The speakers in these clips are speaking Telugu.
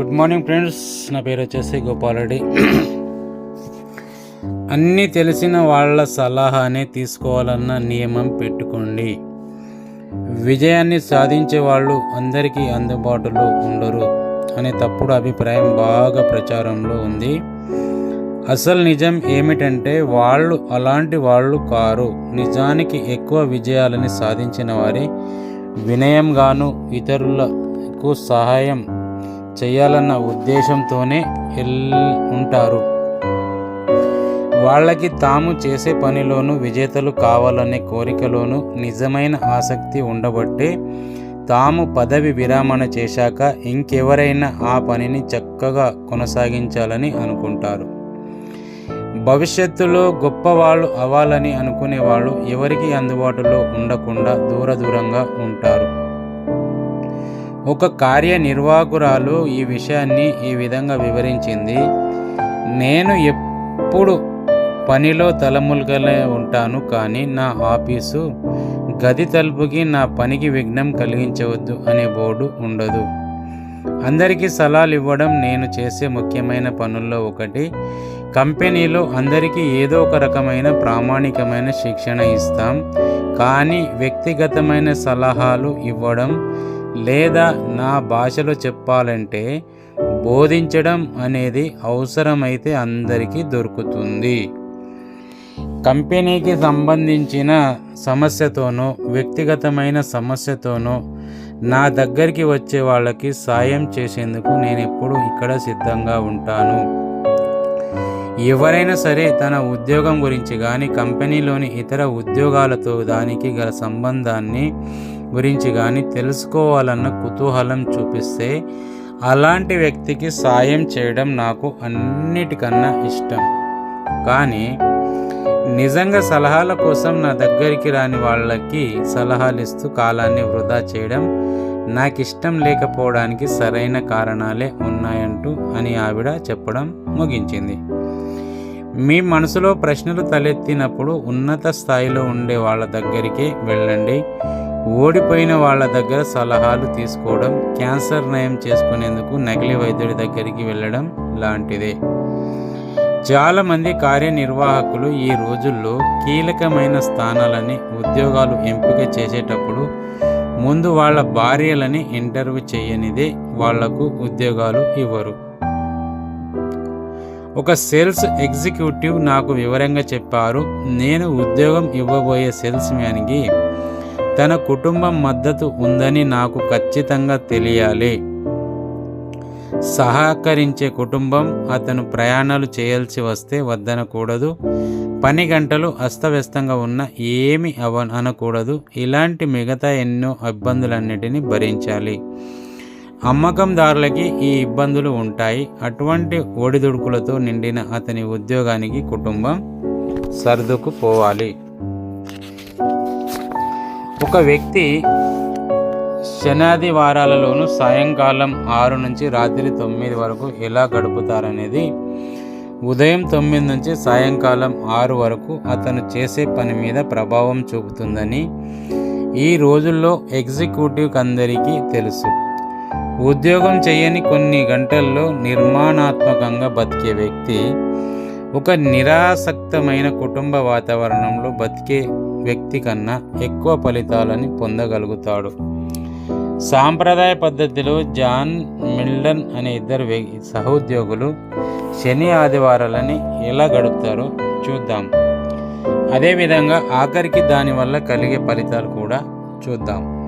గుడ్ మార్నింగ్ ఫ్రెండ్స్ నా పేరు వచ్చేసి గోపాలరెడ్డి అన్నీ తెలిసిన వాళ్ళ సలహానే తీసుకోవాలన్న నియమం పెట్టుకోండి. విజయాన్ని సాధించే వాళ్ళు అందరికీ అందుబాటులో ఉండరు అనే తప్పుడు అభిప్రాయం బాగా ప్రచారంలో ఉంది. అసలు నిజం ఏమిటంటే వాళ్ళు అలాంటి వాళ్ళు కారు. నిజానికి ఎక్కువ విజయాలని సాధించిన వారే. వినయంగాను ఇతరులకు సహాయం చేయాలన్న ఉద్దేశంతోనే ఎల్ ఉంటారు. వాళ్ళకి తాము చేసే పనిలోనూ విజేతలు కావాలనే కోరికలోనూ నిజమైన ఆసక్తి ఉండబట్టే తాము పదవి విరామణ చేశాక ఇంకెవరైనా ఆ పనిని చక్కగా కొనసాగించాలని అనుకుంటారు. భవిష్యత్తులో గొప్పవాళ్ళు అవ్వాలని అనుకునే వాళ్ళు ఎవరికి అందుబాటులో ఉండకుండా దూర దూరంగా ఉంటారు. ఒక కార్యనిర్వాహకురాలు ఈ విషయాన్ని ఈ విధంగా వివరించింది. నేను ఎప్పుడు పనిలో తలములుగలే ఉంటాను కానీ నా ఆఫీసు గది తలుపుకి నా పనికి విఘ్నం కలిగించవద్దు అనే బోర్డు ఉండదు. అందరికీ సలహాలు ఇవ్వడం నేను చేసే ముఖ్యమైన పనుల్లో ఒకటి. కంపెనీలో అందరికీ ఏదో ఒక రకమైన ప్రామాణికమైన శిక్షణ ఇస్తాం. కానీ వ్యక్తిగతమైన సలహాలు ఇవ్వడం లేదా నా భాషలో చెప్పాలంటే బోధించడం అనేది అవసరమైతే అందరికీ దొరుకుతుంది. కంపెనీకి సంబంధించిన సమస్యతోనో వ్యక్తిగతమైన సమస్యతోనో నా దగ్గరికి వచ్చే వాళ్ళకి సాయం చేసేందుకు నేను ఎప్పుడు ఇక్కడ సిద్ధంగా ఉంటాను. ఎవరైనా సరే తన ఉద్యోగం గురించి కానీ కంపెనీలోని ఇతర ఉద్యోగాలతో దానికి గల సంబంధాన్ని గురించి కానీ తెలుసుకోవాలన్న కుతూహలం చూపిస్తే అలాంటి వ్యక్తికి సాయం చేయడం నాకు అన్నిటికన్నా ఇష్టం. కానీ నిజంగా సలహాల కోసం నా దగ్గరికి రాని వాళ్ళకి సలహాలు ఇస్తూ కాలాన్ని వృధా చేయడం నాకు ఇష్టం లేకపోవడానికి సరైన కారణాలే ఉన్నాయంటూ అని ఆవిడ చెప్పడం ముగించింది. మీ మనసులో ప్రశ్నలు తలెత్తినప్పుడు ఉన్నత స్థాయిలో ఉండే వాళ్ళ దగ్గరికే వెళ్ళండి. ఓడిపోయిన వాళ్ళ దగ్గర సలహాలు తీసుకోవడం క్యాన్సర్ నయం చేసుకునేందుకు నకిలీ వైద్యుడి దగ్గరికి వెళ్ళడం లాంటిదే. చాలామంది కార్యనిర్వాహకులు ఈ రోజుల్లో కీలకమైన స్థానాలని ఉద్యోగాలు ఎంపిక చేసేటప్పుడు ముందు వాళ్ళ భార్యలని ఇంటర్వ్యూ చేయనిదే వాళ్ళకు ఉద్యోగాలు ఇవ్వరు. ఒక సేల్స్ ఎగ్జిక్యూటివ్ నాకు వివరంగా చెప్పారు నేను ఉద్యోగం ఇవ్వబోయే సేల్స్ మ్యాన్కి తన కుటుంబం మద్దతు ఉందని నాకు ఖచ్చితంగా తెలియాలి. సహకరించే కుటుంబం అతను ప్రయాణాలు చేయాల్సి వస్తే వద్దనకూడదు. పని గంటలు అస్తవ్యస్తంగా ఉన్న ఏమి అవ అనకూడదు. ఇలాంటి మిగతా ఎన్నో ఇబ్బందులన్నిటినీ భరించాలి. అమ్మకందారులకి ఈ ఇబ్బందులు ఉంటాయి. అటువంటి ఒడిదుడుకులతో నిండిన అతని ఉద్యోగానికి కుటుంబం సర్దుకుపోవాలి. ఒక వ్యక్తి శనాది వారాలలోనూ సాయంకాలం ఆరు నుంచి రాత్రి తొమ్మిది వరకు ఎలా గడుపుతారనేది ఉదయం తొమ్మిది నుంచి సాయంకాలం ఆరు వరకు అతను చేసే పని మీద ప్రభావం చూపుతుందని ఈ రోజుల్లో ఎగ్జిక్యూటివ్ అందరికీ తెలుసు. ఉద్యోగం చేయని కొన్ని గంటల్లో నిర్మాణాత్మకంగా బతికే వ్యక్తి ఒక నిరాసక్తమైన కుటుంబ వాతావరణంలో బతికే వ్యక్తి కన్నా ఎక్కువ ఫలితాలని పొందగలుగుతాడు. సాంప్రదాయ పద్ధతిలో జాన్ మిల్డన్ అనే ఇద్దరు సహోద్యోగులు శని ఆదివారాలని ఎలా గడుపుతారో చూద్దాం. అదేవిధంగా ఆఖరికి దానివల్ల కలిగే ఫలితాలు కూడా చూద్దాం.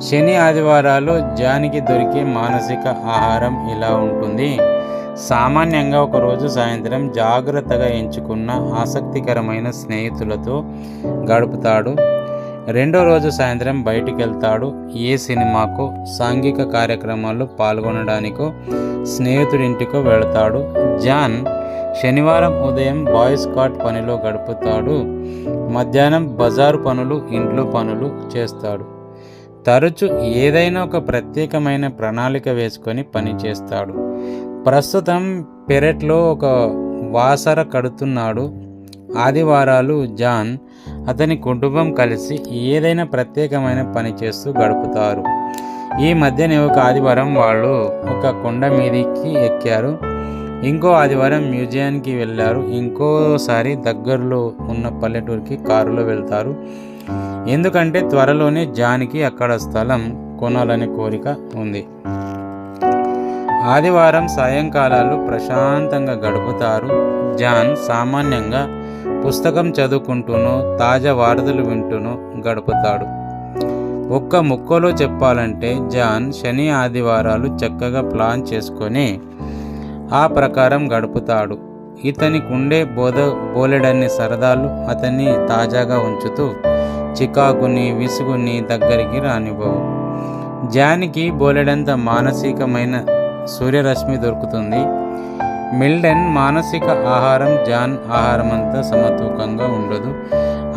శని ఆదివారాలు జానికి దొరికే మానసిక ఆహారం ఇలా ఉంటుంది? సామాన్యంగా ఒకరోజు సాయంత్రం జాగ్రత్తగా ఎంచుకున్న ఆసక్తికరమైన స్నేహితులతో గడుపుతాడు. రెండో రోజు సాయంత్రం బయటికి వెళ్తాడు ఏ సినిమాకు సాంఘిక కార్యక్రమాల్లో పాల్గొనడానికో స్నేహితుడింటికో వెళతాడు. జాన్ శనివారం ఉదయం బాయ్ స్కాట్ పనిలో గడుపుతాడు. మధ్యాహ్నం బజారు పనులు ఇంట్లో పనులు చేస్తాడు. తరచు ఏదైనా ఒక ప్రత్యేకమైన ప్రణాళిక వేసుకొని పని చేస్తాడు ప్రస్తుతం పెరట్లో ఒక వాసర కడుతున్నాడు. ఆదివారాలు జాన్ అతని కుటుంబం కలిసి ఏదైనా ప్రత్యేకమైన పని చేస్తూ గడుపుతారు. ఈ మధ్యనే ఒక ఆదివారం వాళ్ళు ఒక కొండ మీదికి ఎక్కారు. ఇంకో ఆదివారం మ్యూజియానికి వెళ్ళారు. ఇంకోసారి దగ్గరలో ఉన్న పల్లెటూరికి కారులో వెళ్తారు. ఎందుకంటే త్వరలోనే జాన్కి అక్కడ స్థలం కొనాలనే కోరిక ఉంది. ఆదివారం సాయంకాలాలు ప్రశాంతంగా గడుపుతారు. జాన్ సామాన్యంగా పుస్తకం చదువుకుంటూనో తాజా వార్తలు వింటూనో గడుపుతాడు. ఒక్క ముక్కలో చెప్పాలంటే జాన్ శని ఆదివారాలు చక్కగా ప్లాన్ చేసుకొని ఆ ప్రకారం గడుపుతాడు. ఇతనికి ఉండే బోధ బోలెడన్ని సరదాలు అతన్ని తాజాగా ఉంచుతూ చికాకుని విసుగుని దగ్గరికి రానివ్వవు. జానికి బోలెడంత మానసికమైన సూర్యరశ్మి దొరుకుతుంది. మిల్డెన్ మానసిక ఆహారం జాన్ ఆహారం అంతా సమతూకంగా ఉండదు.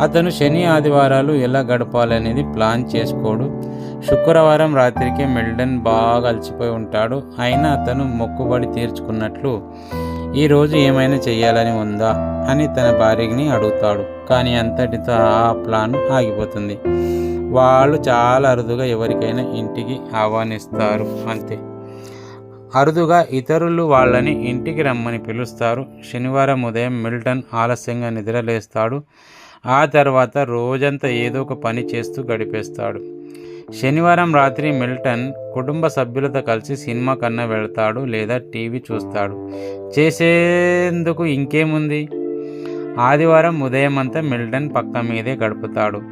అతను శని ఆదివారాలు ఎలా గడపాలనేది ప్లాన్ చేసుకోడు. శుక్రవారం రాత్రికి మిల్డన్ బాగా అలసిపోయి ఉంటాడు. అయినా అతను మొక్కుబడి తీర్చుకున్నట్లు ఈరోజు ఏమైనా చేయాలని ఉందా? అని తన భార్యని అడుగుతాడు. కానీ అంతటితో ఆ ప్లాన్ ఆగిపోతుంది. వాళ్ళు చాలా అరుదుగా ఎవరికైనా ఇంటికి ఆహ్వానిస్తారు. అంతే. అరుదుగా ఇతరులు వాళ్ళని ఇంటికి రమ్మని పిలుస్తారు. శనివారం ఉదయం మిల్టన్ ఆలస్యంగా నిద్రలేస్తాడు. ఆ తర్వాత రోజంతా ఏదో ఒక పని చేస్తూ గడిపేస్తాడు. శనివారం రాత్రి మిల్టన్ కుటుంబ సభ్యులతో కలిసి సినిమా కన్నా వెళ్తాడు లేదా టీవీ చూస్తాడు. చేసేందుకు ఇంకేముంది? ఆదివారం ఉదయం అంతా మిల్టన్ పక్క మీదే గడుపుతాడు.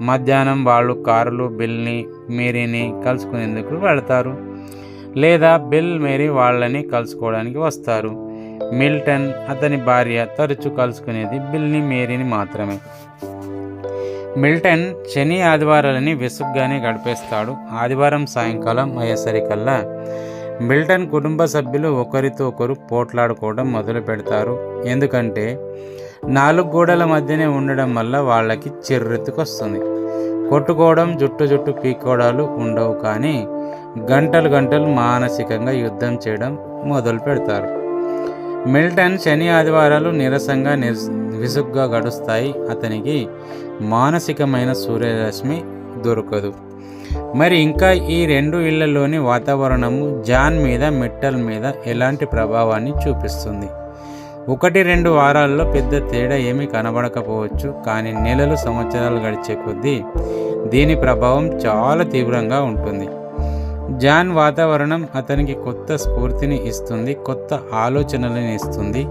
మధ్యాహ్నం వాళ్ళు కారులు బిల్ని మేరీని కలుసుకునేందుకు వెళ్తారు. లేదా బిల్ మేరీ వాళ్ళని కలుసుకోవడానికి వస్తారు. మిల్టన్ అతని భార్య తరచూ కలుసుకునేది బిల్ని మేరీని మాత్రమే. మిల్టన్ శని ఆదివారాలని విసుగ్గానే గడిపేస్తాడు. ఆదివారం సాయంకాలం అయ్యేసరికల్లా మిల్టన్ కుటుంబ సభ్యులు ఒకరితో ఒకరు పోట్లాడుకోవడం మొదలు పెడతారు. ఎందుకంటే నాలుగు గోడల మధ్యనే ఉండడం వల్ల వాళ్ళకి చిర్రెత్తుకొస్తుంది. కొట్టుకోవడం జుట్టు జుట్టు పీక్కోవడాలు ఉండవు కానీ గంటలు గంటలు మానసికంగా యుద్ధం చేయడం మొదలు పెడతారు. మిల్టన్ శని ఆదివారాలు నీరసంగా విసుగ్గా గడుస్తాయి. అతనికి మానసికమైన సూర్యరశ్మి దొరకదు. మరి ఇంకా ఈ రెండు ఇళ్ళలోని వాతావరణము జాన్ మీద మిట్టల్ మీద ఎలాంటి ప్రభావాన్ని చూపిస్తుంది? ఒకటి రెండు వారాల్లో పెద్ద తేడా ఏమీ కనబడకపోవచ్చు. కానీ నెలలు సంవత్సరాలు గడిచే కొద్దీ దీని ప్రభావం చాలా తీవ్రంగా ఉంటుంది. జాన్ వాతావరణం అతనికి కొత్త స్ఫూర్తిని ఇస్తుంది కొత్త ఆలోచనలను ఇస్తుంది.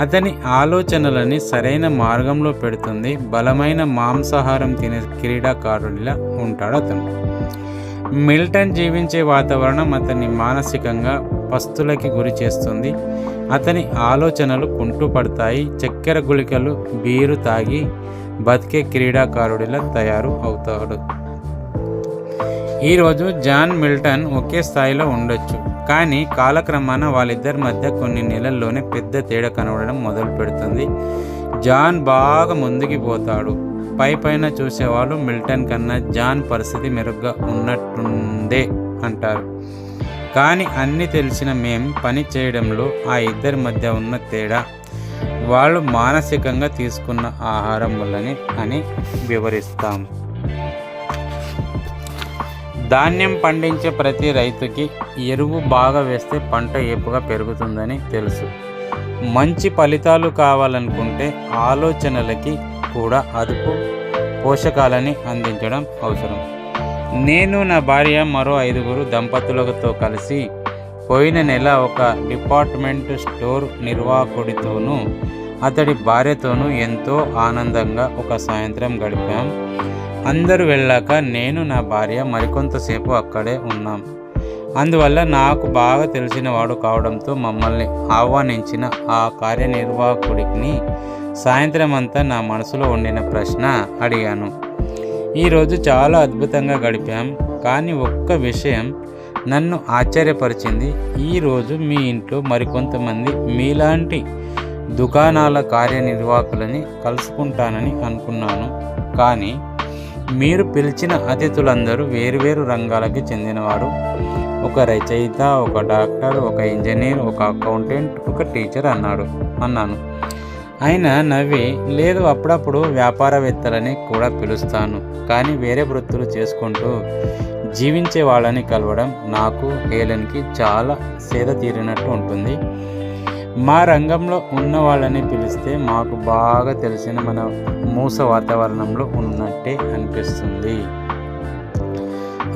అతని ఆలోచనలని సరైన మార్గంలో పెడుతుంది. బలమైన మాంసాహారం తినే క్రీడాకారుడిలా ఉంటాడు అతను. మిల్టన్ జీవించే వాతావరణం అతన్ని మానసికంగా పస్తులకి గురి చేస్తుంది. అతని ఆలోచనలు కుంటుపడతాయి చక్కెర గుళికలు బీరు తాగి బతికే క్రీడాకారుడిలా తయారు అవుతాడు. ఈరోజు జాన్ మిల్టన్ ఒకే స్థాయిలో ఉండొచ్చు. కానీ కాలక్రమాన వాళ్ళిద్దరి మధ్య కొన్ని నెలల్లోనే పెద్ద తేడా కనబడడం మొదలు పెడుతుంది. జాన్ బాగా ముందుకి పోతాడు. పై పైన చూసేవాళ్ళు మిల్టన్ కన్నా జాన్ పరిస్థితి మెరుగ్గా ఉన్నట్టుందే అంటారు. కానీ అన్నీ తెలిసిన మేం పని చేయడంలో ఆ ఇద్దరి మధ్య ఉన్న తేడా వాళ్ళు మానసికంగా తీసుకున్న ఆహారం వల్లనే అని వివరిస్తాం. ధాన్యం పండించే ప్రతి రైతుకి ఎరువు బాగా వేస్తే పంట ఏపుగా పెరుగుతుందని తెలుసు. మంచి ఫలితాలు కావాలనుకుంటే ఆలోచనలకి కూడా అదుపు పోషకాలని అందించడం అవసరం. నేను నా భార్య మరో ఐదుగురు దంపతులతో కలిసి పోయిన నెల ఒక డిపార్ట్మెంట్ స్టోర్ నిర్వాహకుడితోనూ అతడి భార్యతోనూ ఎంతో ఆనందంగా ఒక సాయంత్రం గడిపాం. అందరూ వెళ్ళాక నేను నా భార్య మరికొంతసేపు అక్కడే ఉన్నాం. అందువల్ల నాకు బాగా తెలిసిన వాడు కావడంతో మమ్మల్ని ఆహ్వానించిన ఆ కార్యనిర్వాహకుడిని సాయంత్రం అంతా నా మనసులో ఉండిన ప్రశ్న అడిగాను. ఈరోజు చాలా అద్భుతంగా గడిపాం కానీ ఒక్క విషయం నన్ను ఆశ్చర్యపరిచింది. ఈరోజు మీ ఇంట్లో మరికొంతమంది మీలాంటి దుకాణాల కార్యనిర్వాహకులని కలుసుకుంటానని అనుకున్నాను. కానీ మీరు పిలిచిన అతిథులందరూ వేరువేరు రంగాలకి చెందినవారు. ఒక రచయిత ఒక డాక్టర్ ఒక ఇంజనీర్ ఒక అకౌంటెంట్ ఒక టీచర్ అన్నాడు అన్నాను. ఆయన నవ్వి లేదు అప్పుడప్పుడు వ్యాపారవేత్తలని కూడా పిలుస్తాను కానీ వేరే వృత్తులు చేసుకుంటూ జీవించే వాళ్ళని కలవడం నాకు హేలన్కి చాలా సేద తీరినట్టు ఉంటుంది. మా రంగంలో ఉన్న వాళ్ళని పిలిస్తే మాకు బాగా తెలిసిన మన మూస వాతావరణంలో ఉన్నట్టే అనిపిస్తుంది.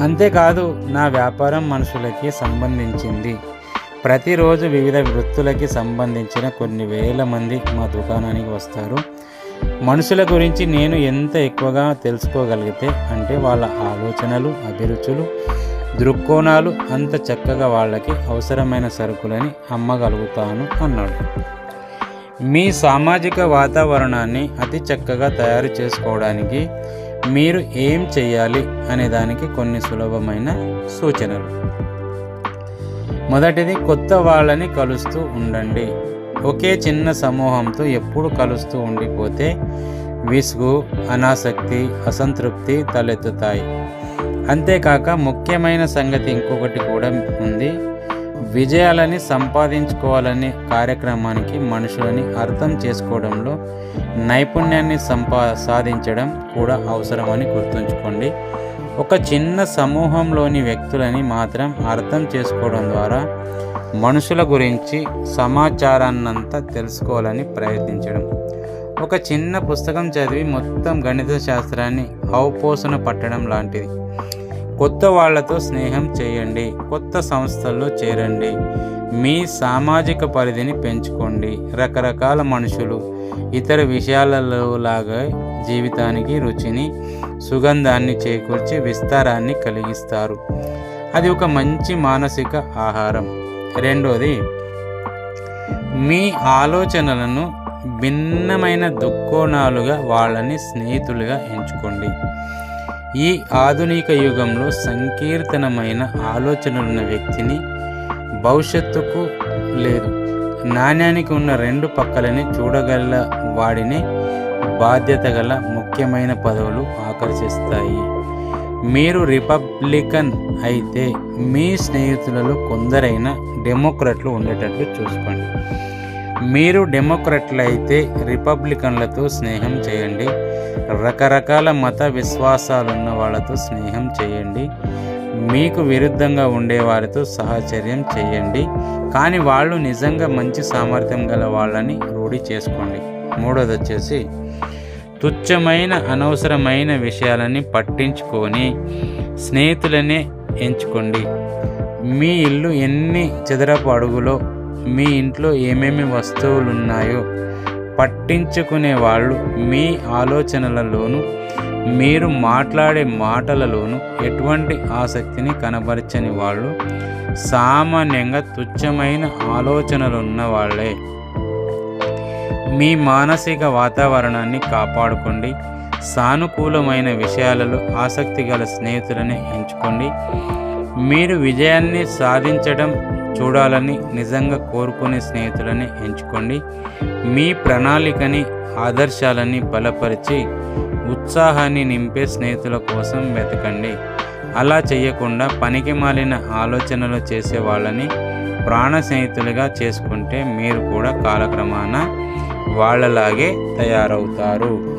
అంతేకాదు నా వ్యాపారం మనుషులకి సంబంధించింది. ప్రతిరోజు వివిధ వృత్తులకి సంబంధించిన కొన్ని వేల మంది మా దుకాణానికి వస్తారు. మనుషుల గురించి నేను ఎంత ఎక్కువగా తెలుసుకోగలిగితే అంటే వాళ్ళ ఆలోచనలు అభిరుచులు దృక్కోణాలు అంత చక్కగా వాళ్ళకి అవసరమైన సరుకులని అమ్మగలుగుతాను అన్నాడు. మీ సామాజిక వాతావరణాన్ని అతి చక్కగా తయారు చేసుకోవడానికి మీరు ఏం చేయాలి అనే దానికి కొన్ని సులభమైన సూచనలు. మొదటిది కొత్త వాళ్ళని కలుస్తూ ఉండండి. ఒకే చిన్న సమూహంతో ఎప్పుడు కలుస్తూ ఉండిపోతే విసుగు అనాసక్తి అసంతృప్తి తలెత్తుతాయి. అంతేకాక ముఖ్యమైన సంగతి ఇంకొకటి కూడా ఉంది. విజయాలని సంపాదించుకోవాలనే కార్యక్రమానికి మనుషులని అర్థం చేసుకోవడంలో నైపుణ్యాన్ని సంపా సాధించడం కూడా అవసరమని గుర్తుంచుకోండి. ఒక చిన్న సమూహంలోని వ్యక్తులని మాత్రం అర్థం చేసుకోవడం ద్వారా మనుషుల గురించి సమాచారాన్నంతా తెలుసుకోవాలని ప్రయత్నించడం. ఒక చిన్న పుస్తకం చదివి మొత్తం గణిత శాస్త్రాన్ని అవపోసన పట్టడం లాంటిది. కొత్త వాళ్ళతో స్నేహం చేయండి కొత్త సంస్థల్లో చేరండి. మీ సామాజిక పరిధిని పెంచుకోండి. రకరకాల మనుషులు ఇతర విషయాలలో లాగా జీవితానికి రుచిని సుగంధాన్ని చేకూర్చి విస్తారాన్ని కలిగిస్తారు. అది ఒక మంచి మానసిక ఆహారం. రెండోది మీ ఆలోచనలను భిన్నమైన దుక్కోణాలుగా వాళ్ళని స్నేహితులుగా ఎంచుకోండి. ఈ ఆధునిక యుగంలో సంకీర్తనమైన ఆలోచనలున్న వ్యక్తిని భవిష్యత్తుకు లేదు. నాణ్యానికి ఉన్న రెండు పక్కలని చూడగల వాడిని బాధ్యత గల ముఖ్యమైన పదవులు ఆకర్షిస్తాయి. మీరు రిపబ్లికన్ అయితే మీ స్నేహితులలో కొందరైన డెమోక్రట్లు ఉండేటట్లు చూసుకోండి. మీరు డెమోక్రట్లు అయితే రిపబ్లికన్లతో స్నేహం చేయండి. రకరకాల మత విశ్వాసాలున్న వాళ్ళతో స్నేహం చేయండి. మీకు విరుద్ధంగా ఉండే వారితో సహచర్యం చేయండి. కానీ వాళ్ళు నిజంగా మంచి సామర్థ్యం గల వాళ్ళని రూఢి చేసుకోండి. మూడోది వచ్చేసి తుచ్చమైన అనవసరమైన విషయాలని పట్టించుకొని స్నేహితులనే ఎంచుకోండి. మీ ఇల్లు ఎన్ని చదరపు అడుగులో మీ ఇంట్లో ఏమేమి వస్తువులు ఉన్నాయో పట్టించుకునే వాళ్ళు మీ ఆలోచనలలోనూ మీరు మాట్లాడే మాటలలోనూ ఎటువంటి ఆసక్తిని కనబరచని వాళ్ళు సామాన్యంగా తుచ్చమైన ఆలోచనలు ఉన్న వాళ్ళే. మీ మానసిక వాతావరణాన్ని కాపాడుకోండి. సానుకూలమైన విషయాలలో ఆసక్తి గల స్నేహితులని ఎంచుకోండి. మీరు విజయాన్ని సాధించడం చూడాలని నిజంగా కోరుకునే స్నేహితులని ఎంచుకోండి. మీ ప్రణాళికని ఆదర్శాలని బలపరిచి ఉత్సాహాన్ని నింపే స్నేహితుల కోసం వెతకండి. అలా చేయకుండా పనికి మాలిన ఆలోచనలు చేసే వాళ్ళని ప్రాణ స్నేహితులుగా చేసుకుంటే మీరు కూడా కాలక్రమాన వాళ్ళలాగే తయారవుతారు.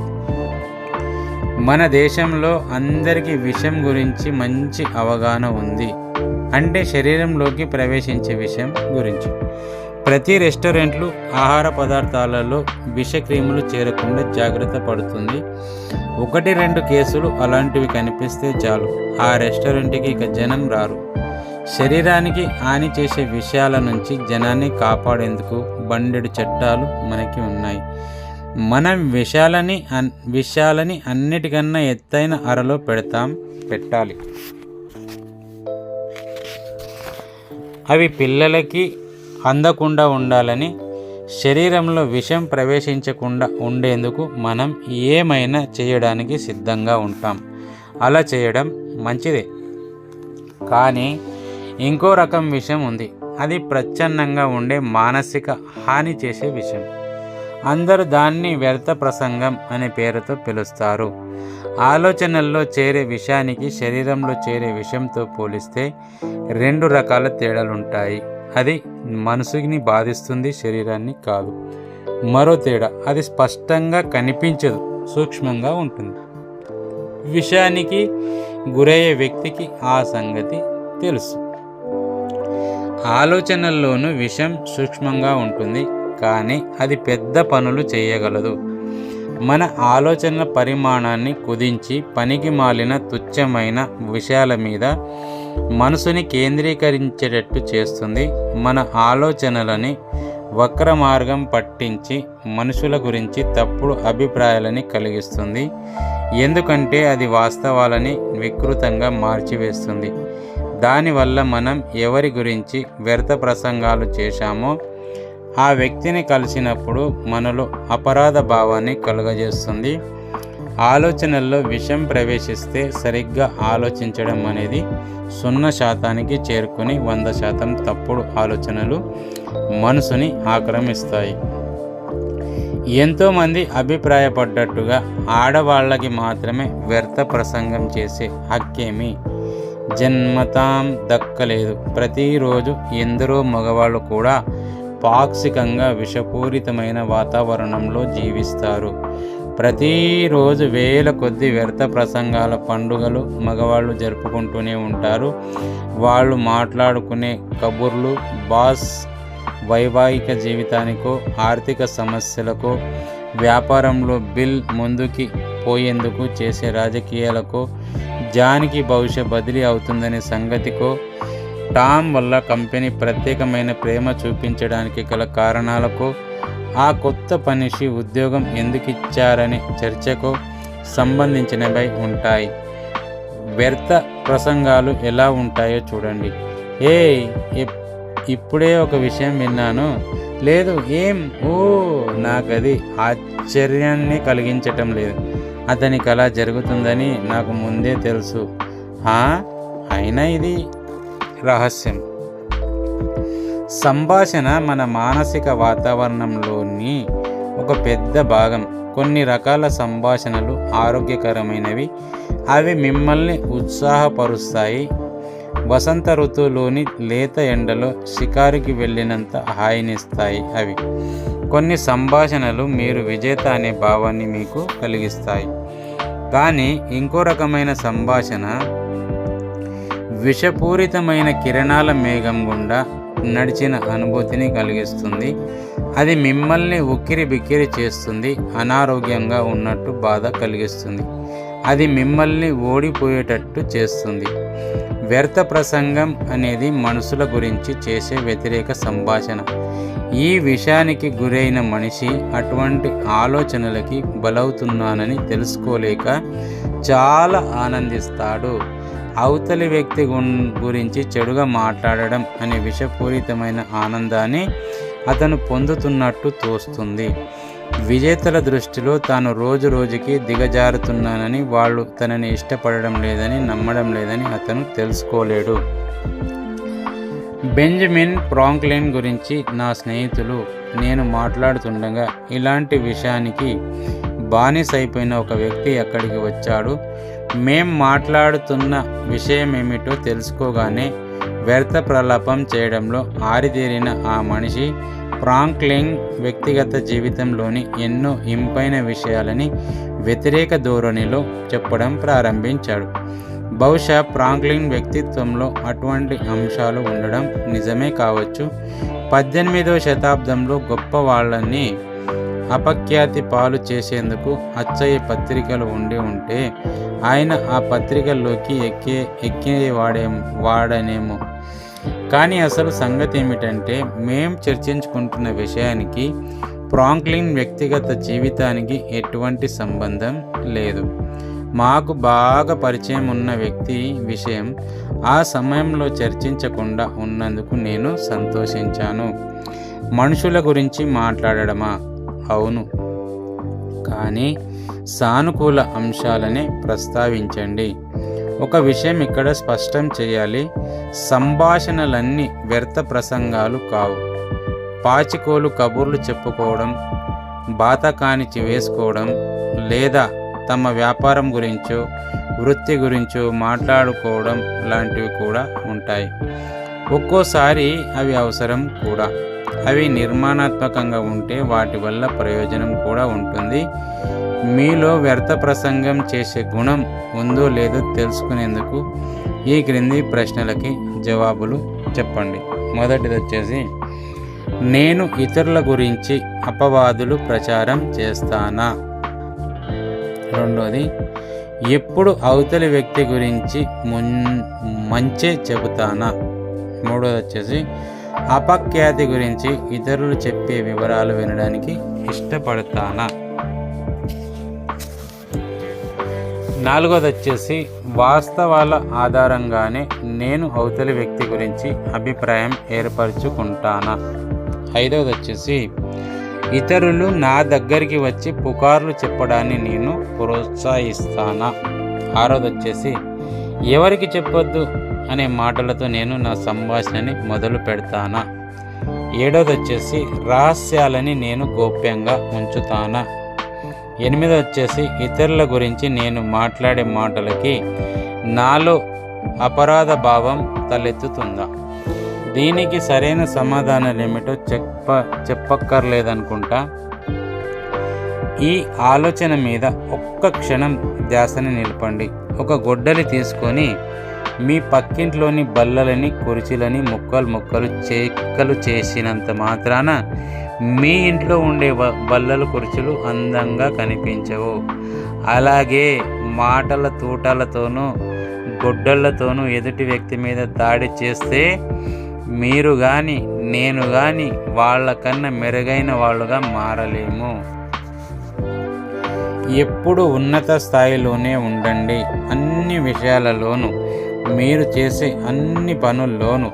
మన దేశంలో అందరికీ విషయం గురించి మంచి అవగాహన ఉంది. అంటే శరీరంలోకి ప్రవేశించే విషయం గురించి. ప్రతి రెస్టారెంట్లు ఆహార పదార్థాలలో విషక్రిములు చేరకుండా జాగ్రత్త పడుతుంది. ఒకటి రెండు కేసులు అలాంటివి కనిపిస్తే చాలు. ఆ రెస్టారెంట్కి ఇక జనం రారు. శరీరానికి హాని చేసే విషయాల నుంచి జనాన్ని కాపాడేందుకు బండెడు చట్టాలు మనకి ఉన్నాయి. మనం విషయాలని అన్ విషయాలని అన్నిటికన్నా ఎత్తైన అరలో పెడతాం పెట్టాలి. అవి పిల్లలకి అందకుండా ఉండాలని శరీరంలో విషం ప్రవేశించకుండా ఉండేందుకు మనం ఏమైనా చేయడానికి సిద్ధంగా ఉంటాం. అలా చేయడం మంచిదే. కానీ ఇంకో రకం విషయం ఉంది. అది ప్రచ్ఛన్నంగా ఉండే మానసిక హాని చేసే విషయం అందరూ దాన్ని వ్యర్థ ప్రసంగం అనే పేరుతో పిలుస్తారు. ఆలోచనల్లో చేరే విషయానికి శరీరంలో చేరే విషయంతో పోలిస్తే రెండు రకాల తేడాలుంటాయి. అది మనసుని బాధిస్తుంది శరీరాన్ని కాదు. మరో తేడా అది స్పష్టంగా కనిపించదు సూక్ష్మంగా ఉంటుంది. విషయానికి గురయ్యే వ్యక్తికి ఆ సంగతి తెలుసు. ఆలోచనల్లోనూ విషం సూక్ష్మంగా ఉంటుంది కానీ అది పెద్ద పనులు చేయగలదు. మన ఆలోచనల పరిమాణాన్ని కుదించి పనికి మాలిన తుచ్చమైన విషయాల మీద మనసుని కేంద్రీకరించేటట్టు చేస్తుంది. మన ఆలోచనలని వక్ర మార్గం పట్టించి మనుషుల గురించి తప్పుడు అభిప్రాయాలని కలిగిస్తుంది. ఎందుకంటే అది వాస్తవాలని వికృతంగా మార్చివేస్తుంది. దానివల్ల మనం ఎవరి గురించి వ్యర్థ ప్రసంగాలు చేశామో ఆ వ్యక్తిని కలిసినప్పుడు మనలో అపరాధ భావాన్ని కలుగజేస్తుంది. ఆలోచనల్లో విషం ప్రవేశిస్తే సరిగ్గా ఆలోచించడం అనేది సున్నా శాతానికి చేరుకుని వంద శాతం తప్పుడు ఆలోచనలు మనసుని ఆక్రమిస్తాయి. ఎంతోమంది అభిప్రాయపడ్డట్టుగా ఆడవాళ్ళకి మాత్రమే వ్యర్థ ప్రసంగం చేసే హక్కేమీ జన్మతాం దక్కలేదు. ప్రతిరోజు ఎందరో మగవాళ్ళు కూడా పాక్షికంగా విషపూరితమైన వాతావరణంలో జీవిస్తారు. ప్రతిరోజు వేల కొద్ది వ్యర్థ ప్రసంగాల పండుగలు మగవాళ్ళు జరుపుకుంటూనే ఉంటారు. వాళ్ళు మాట్లాడుకునే కబుర్లు బాస్ వైవాహిక జీవితానికో ఆర్థిక సమస్యలకో వ్యాపారంలో బిల్ ముందుకి పోయేందుకు చేసే రాజకీయాలకో జానికి భవిష్య బదిలీ అవుతుందనే సంగతికో టామ్ వల్ల కంపెనీ ప్రత్యేకమైన ప్రేమ చూపించడానికి గల కారణాలకు ఆ కొత్త పనిషి ఉద్యోగం ఎందుకు ఇచ్చారనే చర్చకు సంబంధించినవై ఉంటాయి. వ్యర్థ ప్రసంగాలు ఎలా ఉంటాయో చూడండి. ఏ ఇప్పుడే ఒక విషయం విన్నాను. లేదు ఏం? ఓ నాకు అది ఆశ్చర్యాన్ని కలిగించటం లేదు. అతనికి అలా జరుగుతుందని నాకు ముందే తెలుసు. అయినా ఇది రహస్యం. సంభాషణ మన మానసిక వాతావరణంలోని ఒక పెద్ద భాగం. కొన్ని రకాల సంభాషణలు ఆరోగ్యకరమైనవి. అవి మిమ్మల్ని ఉత్సాహపరుస్తాయి. వసంత ఋతువులోని లేత ఎండలో షికారుకి వెళ్ళినంత హాయినిస్తాయి అవి. కొన్ని సంభాషణలు మీరు విజేత అనే భావాన్ని మీకు కలిగిస్తాయి. కానీ ఇంకో రకమైన సంభాషణ విషపూరితమైన కిరణాల మేఘం గుండా నడిచిన అనుభూతిని కలిగిస్తుంది. అది మిమ్మల్ని ఉక్కిరి బిక్కిరి చేస్తుంది. అనారోగ్యంగా ఉన్నట్టు బాధ కలిగిస్తుంది. అది మిమ్మల్ని ఓడిపోయేటట్టు చేస్తుంది. వ్యర్థ ప్రసంగం అనేది మనుషుల గురించి చేసే వ్యతిరేక సంభాషణ. ఈ విషయానికి గురైన మనిషి అటువంటి ఆలోచనలకి బలవుతున్నానని తెలుసుకోలేక చాలా ఆనందిస్తాడు. అవతలి వ్యక్తి గురించి చెడుగా మాట్లాడడం అనే విషపూరితమైన ఆనందాన్ని అతను పొందుతున్నట్టు తోస్తుంది. విజేతల దృష్టిలో తాను రోజు రోజుకి దిగజారుతున్నానని వాళ్ళు తనని ఇష్టపడడం లేదని నమ్మడం లేదని అతను తెలుసుకోలేడు. బెంజమిన్ ప్రాంక్లిన్ గురించి నా స్నేహితులు నేను మాట్లాడుతుండగా ఇలాంటి విషయానికి బానిసైపోయిన అయిపోయిన ఒక వ్యక్తి అక్కడికి వచ్చాడు. మేం మాట్లాడుతున్న విషయం ఏమిటో తెలుసుకోగానే వ్యర్థ ప్రలాపం చేయడంలో ఆరితేరిన ఆ మనిషి ఫ్రాంక్లింగ్ వ్యక్తిగత జీవితంలోని ఎన్నో ఇంపైన విషయాలని వ్యతిరేక ధోరణిలో చెప్పడం ప్రారంభించాడు. బహుశా ఫ్రాంక్లిన్ వ్యక్తిత్వంలో అటువంటి అంశాలు ఉండడం నిజమే కావచ్చు. పద్దెనిమిదవ శతాబ్దంలో గొప్ప వాళ్ళని అపఖ్యాతి పాలు చేసేందుకు అచ్చయ్య పత్రికలు ఉండి ఉంటే ఆయన ఆ పత్రికల్లోకి ఎక్కే ఎక్కే వాడే వాడనేమో. కానీ అసలు సంగతి ఏమిటంటే మేం చర్చించుకుంటున్న విషయానికి ఫ్రాంక్లిన్ వ్యక్తిగత జీవితానికి ఎటువంటి సంబంధం లేదు. మాకు బాగా పరిచయం ఉన్న వ్యక్తి విషయం ఆ సమయంలో చర్చించకుండా ఉన్నందుకు నేను సంతోషించాను. మనుషుల గురించి మాట్లాడడమా? అవును. కానీ సానుకూల అంశాలని ప్రస్తావించండి. ఒక విషయం ఇక్కడ స్పష్టం చేయాలి. సంభాషణలన్నీ వ్యర్థ ప్రసంగాలు కావు. పాచికోలు కబుర్లు చెప్పుకోవడం బాతకానిచి వేసుకోవడం లేదా తమ వ్యాపారం గురించో వృత్తి గురించో మాట్లాడుకోవడం లాంటివి కూడా ఉంటాయి. ఒక్కోసారి అవి అవసరం కూడా. అవి నిర్మాణాత్మకంగా ఉంటే వాటి వల్ల ప్రయోజనం కూడా ఉంటుంది. మీలో వ్యర్థ ప్రసంగం చేసే గుణం ఉందో లేదో తెలుసుకునేందుకు ఈ క్రింది ప్రశ్నలకి జవాబులు చెప్పండి. మొదటిది వచ్చేసి నేను ఇతరుల గురించి అపవాదులు ప్రచారం చేస్తానా? రెండోది ఎప్పుడు అవతలి వ్యక్తి గురించి మున్ మంచే చెబుతానా? మూడోది వచ్చేసి అపఖ్యాతి గురించి ఇతరులు చెప్పే వివరాలు వినడానికి ఇష్టపడతానా? నాలుగోది వచ్చేసి వాస్తవాల ఆధారంగానే నేను అవతలి వ్యక్తి గురించి అభిప్రాయం ఏర్పరచుకుంటానా? ఐదవది వచ్చేసి ఇతరులు నా దగ్గరికి వచ్చి పుకార్లు చెప్పడాన్ని నేను ప్రోత్సహిస్తానా? ఆరోది వచ్చేసి ఎవరికి చెప్పొద్దు? అనే మాటలతో నేను నా సంభాషణని మొదలు పెడతానా? ఏడోది వచ్చేసి రహస్యాలని నేను గోప్యంగా ఉంచుతానా? ఎనిమిది వచ్చేసి ఇతరుల గురించి నేను మాట్లాడే మాటలకి నాలో అపరాధ భావం తలెత్తుతుందా? దీనికి సరైన సమాధానాలు ఏమిటో చెప్ప చెప్పక్కర్లేదనుకుంటా? ఈ ఆలోచన మీద ఒక్క క్షణం ధ్యాసని నిలపండి. ఒక గొడ్డలి తీసుకొని మీ పక్కింట్లోని బల్లలని కుర్చీలని ముక్కలు ముక్కలు చెక్కలు చేసినంత మాత్రాన మీ ఇంట్లో ఉండే వ- బల్లలు కుర్చీలు అందంగా కనిపించవు. అలాగే మాటల తూటాలతోనూ గొడ్డళ్ళతోనూ ఎదుటి వ్యక్తి మీద దాడి చేస్తే మీరు కానీ నేను కానీ వాళ్ళకన్నా మెరుగైన వాళ్ళుగా మారలేము. ఎప్పుడు ఉన్నత స్థాయిలోనే ఉండండి. అన్ని విషయాలలోనూ మీరు చేసే అన్ని పనుల్లోనూ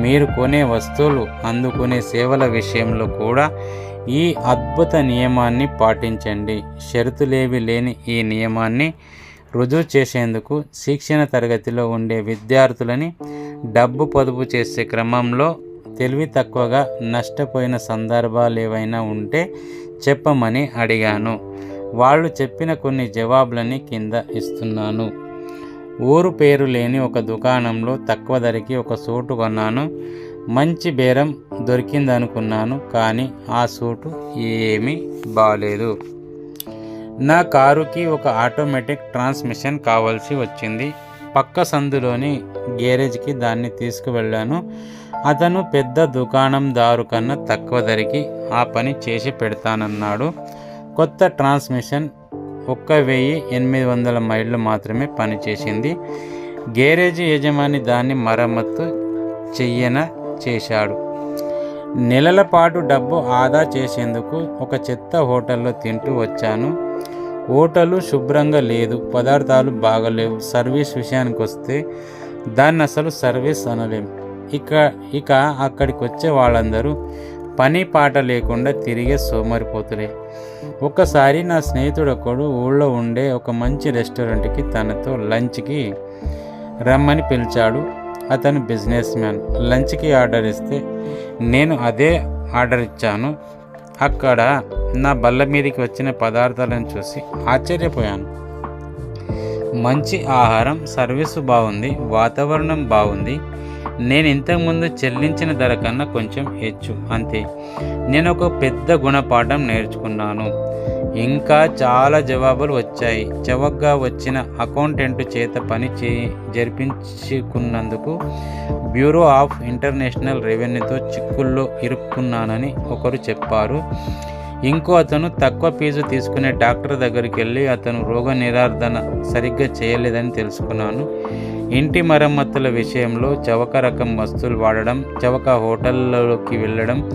మీరు కొనే వస్తువులు అందుకునే సేవల విషయంలో కూడా ఈ అద్భుత నియమాన్ని పాటించండి. షరతులేవి లేని ఈ నియమాన్ని రుజువు చేసేందుకు శిక్షణ తరగతిలో ఉండే విద్యార్థులని డబ్బు పొదుపు చేసే క్రమంలో తెలివి తక్కువగా నష్టపోయిన సందర్భాలు ఏవైనా ఉంటే చెప్పమని అడిగాను. వాళ్ళు చెప్పిన కొన్ని జవాబులని కింద ఇస్తున్నాను. ఊరు పేరు లేని ఒక దుకాణంలో తక్కువ ధరకి ఒక సూటు కొన్నాను. మంచి బేరం దొరికిందనుకున్నాను కానీ ఆ సూటు ఏమీ బాగలేదు నా కారుకి ఒక ఆటోమేటిక్ ట్రాన్స్మిషన్ కావాల్సి వచ్చింది. పక్క సందులోని గ్యారేజ్కి దాన్ని తీసుకువెళ్ళాను. అతను పెద్ద దుకాణందారు కన్నా తక్కువ ధరకి ఆ పని చేసి పెడతానన్నాడు. కొత్త ట్రాన్స్మిషన్ ఒక్క వెయ్యి ఎనిమిది వందల మైళ్ళు మాత్రమే పనిచేసింది. గ్యారేజీ యజమాని దాన్ని మరమ్మత్తు చెయ్యన చేశాడు. నెలల పాటు డబ్బు ఆదా చేసేందుకు ఒక చెత్త హోటల్లో తింటూ వచ్చాను. హోటలు శుభ్రంగా లేదు పదార్థాలు బాగలేవు సర్వీస్ విషయానికి వస్తే దాన్ని అసలు సర్వీస్ అనలేం. ఇక ఇక అక్కడికి వచ్చే వాళ్ళందరూ పని పాట లేకుండా తిరిగే సోమరిపోతులే. ఒకసారి నా స్నేహితుడు ఒకడు ఊళ్ళో ఉండే ఒక మంచి రెస్టారెంట్కి తనతో లంచ్కి రమ్మని పిలిచాడు. అతను బిజినెస్ మ్యాన్. లంచ్కి ఆర్డర్ ఇస్తే నేను అదే ఆర్డర్ ఇచ్చాను. అక్కడ నా బల్ల మీదకి వచ్చిన పదార్థాలను చూసి ఆశ్చర్యపోయాను. మంచి ఆహారం సర్వీసు బాగుంది వాతావరణం బాగుంది నేను ఇంతకుముందు చెల్లించిన ధర కన్నా కొంచెం హెచ్చు అంతే. నేను ఒక పెద్ద గుణపాఠం నేర్చుకున్నాను. ఇంకా చాలా జవాబులు వచ్చాయి. చవకగా వచ్చిన అకౌంటెంట్ చేత పని చే జరిపించుకున్నందుకు బ్యూరో ఆఫ్ ఇంటర్నేషనల్ రెవెన్యూతో చిక్కుల్లో ఇరుక్కున్నానని ఒకరు చెప్పారు. ఇంకో అతను తక్కువ ఫీజు తీసుకునే డాక్టర్ దగ్గరికి వెళ్ళి అతను రోగ నిరార్ధన సరిగ్గా చేయలేదని తెలుసుకున్నాను. ఇంటి మరమ్మతుల విషయంలో చవక రకం వస్తువులు వాడడం చవక హోటళ్ళలోకి వెళ్ళడం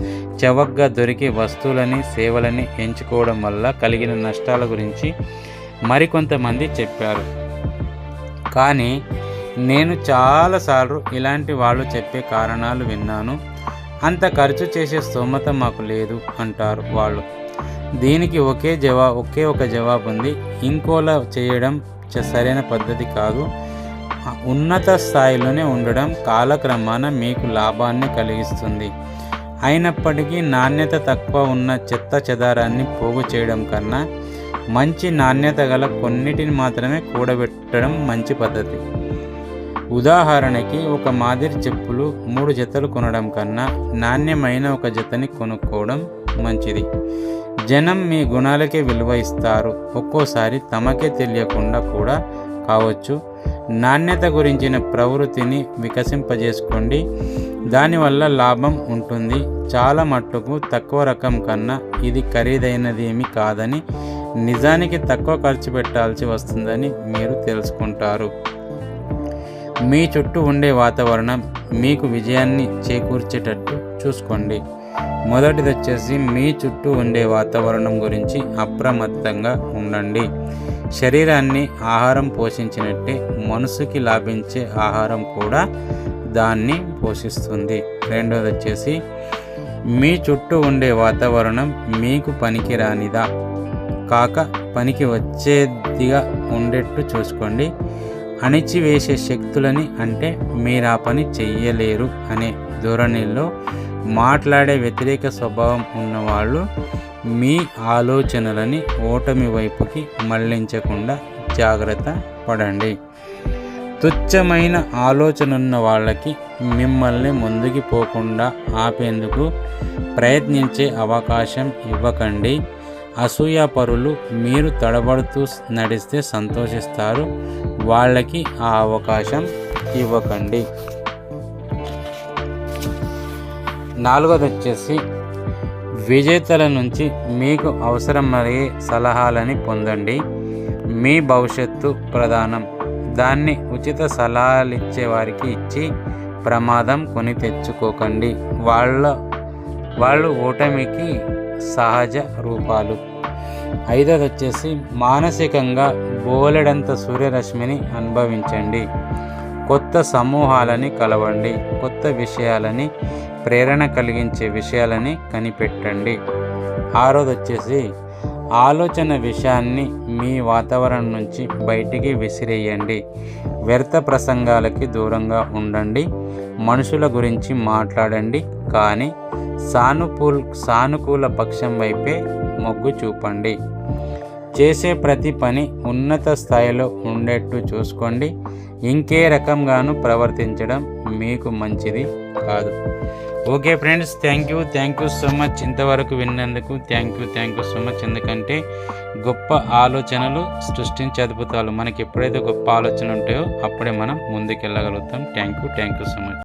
చవకగా దొరికే వస్తువులని సేవలని ఎంచుకోవడం వల్ల కలిగిన నష్టాల గురించి మరికొంతమంది చెప్పారు. కానీ నేను చాలాసార్లు ఇలాంటి వాళ్ళు చెప్పే కారణాలు విన్నాను. అంత ఖర్చు చేసే స్తోమత మాకు లేదు అంటారు వాళ్ళు. దీనికి ఒకే జవా ఒకే ఒక జవాబు ఉంది ఇంకోలా చేయడం చ- సరైన పద్ధతి కాదు. ఉన్నత స్థాయిలోనే ఉండడం కాలక్రమాన మీకు లాభాన్ని కలిగిస్తుంది. అయినప్పటికీ నాణ్యత తక్కువ ఉన్న చెత్త చెదారాన్ని పోగు చేయడం కన్నా మంచి నాణ్యత గల కొన్నిటిని మాత్రమే కూడబెట్టడం మంచి పద్ధతి. ఉదాహరణకి ఒక మాదిరి చెప్పులు మూడు జతలు కొనడం కన్నా నాణ్యమైన ఒక జతని కొనుక్కోవడం మంచిది. జనం మీ గుణాలకే విలువ ఇస్తారు. ఒక్కోసారి తమకే తెలియకుండా కూడా కావచ్చు. నాణ్యత గురించిన ప్రవృత్తిని వికసింపజేసుకోండి. దానివల్ల లాభం ఉంటుంది. చాలా మట్టుకు తక్కువ రకం కన్నా ఇది ఖరీదైనదేమీ కాదని నిజానికి తక్కువ ఖర్చు పెట్టాల్సి వస్తుందని మీరు తెలుసుకుంటారు. మీ చుట్టూ ఉండే వాతావరణం మీకు విజయాన్ని చేకూర్చేటట్టు చూసుకోండి. మొదటిది వచ్చేసి మీ చుట్టూ ఉండే వాతావరణం గురించి అప్రమత్తంగా ఉండండి. శరీరాన్ని ఆహారం పోషించినట్టే మనసుకి లాభించే ఆహారం కూడా దాన్ని పోషిస్తుంది. రెండోది వచ్చేసి మీ చుట్టూ ఉండే వాతావరణం మీకు పనికిరానిదా? కాక పనికి వచ్చేదిగా ఉండేట్టు చూసుకోండి. అణిచివేసే శక్తులని అంటే మీరు ఆ పని చెయ్యలేరు అనే ధోరణిలో మాట్లాడే వ్యతిరేక స్వభావం ఉన్నవాళ్ళు మీ ఆలోచనలని ఓటమి వైపుకి మళ్ళించకుండా జాగ్రత్త పడండి. తుచ్చమైన ఆలోచన ఉన్న వాళ్ళకి మిమ్మల్ని ముందుకు పోకుండా ఆపేందుకు ప్రయత్నించే అవకాశం ఇవ్వకండి. అసూయాపరులు మీరు తడబడుతూ నడిస్తే సంతోషిస్తారు. వాళ్ళకి ఆ అవకాశం ఇవ్వకండి. నాలుగోది వచ్చేసి విజేతల నుంచి మీకు అవసరమయ్యే సలహాలని పొందండి. మీ భవిష్యత్తు ప్రధానం. దాన్ని ఉచిత సలహాలు ఇచ్చే వారికి ఇచ్చి ప్రమాదం కొని తెచ్చుకోకండి. వాళ్ళ వాళ్ళు ఓటమికి సహజ రూపాలు. ఐదోది వచ్చేసి మానసికంగా బోలెడంత సూర్యరశ్మిని అనుభవించండి. కొత్త సమూహాలని కలవండి. కొత్త విషయాలని ప్రేరణ కలిగించే విషయాలని కనిపెట్టండి. ఆరోది వచ్చేసి ఆలోచన విషయాన్ని మీ వాతావరణం నుంచి బయటికి విసిరేయండి. వ్యర్థ ప్రసంగాలకి దూరంగా ఉండండి. మనుషుల గురించి మాట్లాడండి. కానీ సానుకూల సానుకూల పక్షం వైపే మొగ్గు చూపండి. చేసే ప్రతి పని ఉన్నత స్థాయిలో ఉండేట్టు చూసుకోండి. ఇంకే రకంగాను ప్రవర్తించడం మీకు మంచిది కాదు. Okay friends thank you thank you so much ఇంతవరకు విన్నందుకు thank you thank you so much ఎందుకంటే గొప్ప ఆలోచనలు సృష్టించే అద్భుతాలు. మనకి ఎప్పుడైతే గొప్ప ఆలోచన ఉంటాయో అప్పుడే మనం ముందుకెళ్ళగలుగుతాం. Thank you thank you so much